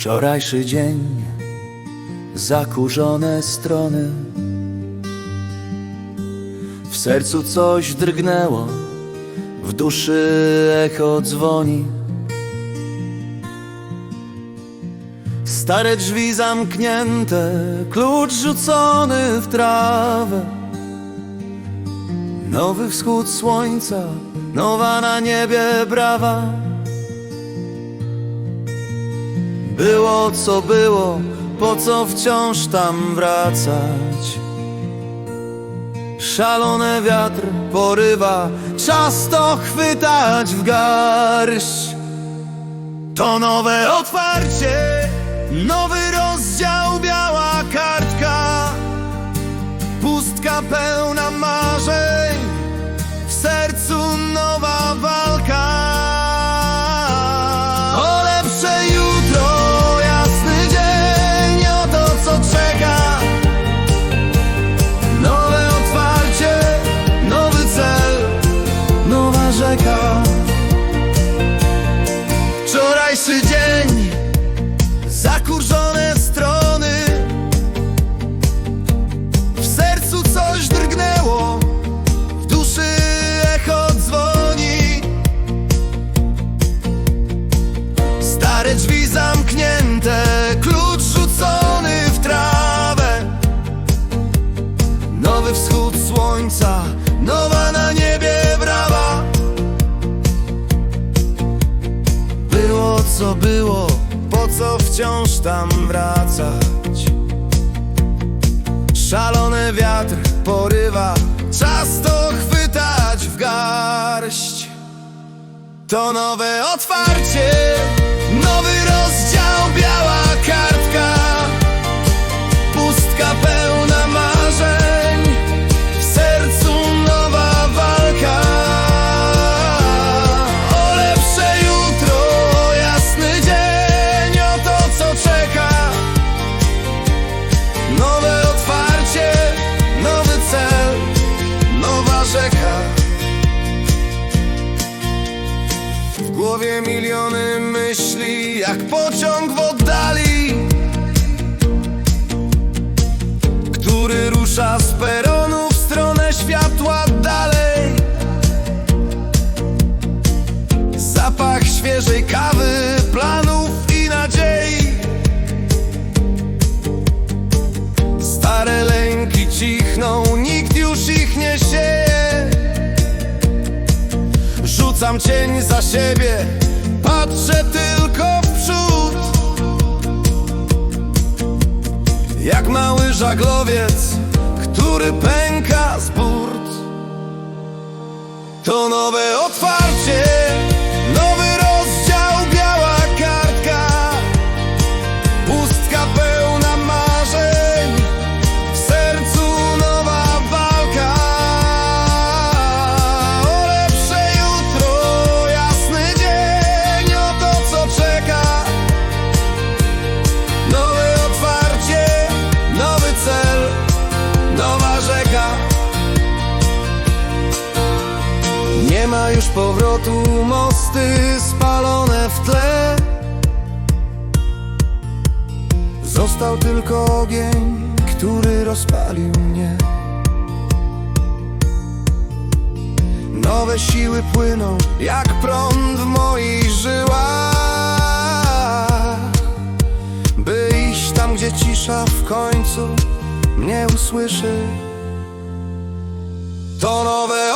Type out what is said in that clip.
Wczorajszy dzień, zakurzone strony. W sercu coś drgnęło, w duszy echo dzwoni. Stare drzwi zamknięte, klucz rzucony w trawę. Nowy wschód słońca, nowa na niebie brawa. Było co było, po co wciąż tam wracać? Szalony wiatr porywa, czas to chwytać w garść. To nowe otwarcie, nowy rozdział, biała Wczorajszy dzień, zakurzone co było, po co wciąż tam wracać? Szalony wiatr porywa, czas to chwytać w garść. To nowe otwarcie, głowie miliony myśli, jak pociąg w oddali, który rusza z peronu w stronę światła dalej. Zapach świeżej kawy, Rzucam cień za siebie, patrzę tylko w przód. Jak mały żaglowiec, który pęka z burt. To nowe otwarcie, powrotu, mosty spalone w tle. Został tylko ogień, który rozpalił mnie. Nowe siły płyną jak prąd w moich żyłach, by iść tam, gdzie cisza w końcu mnie usłyszy. To nowe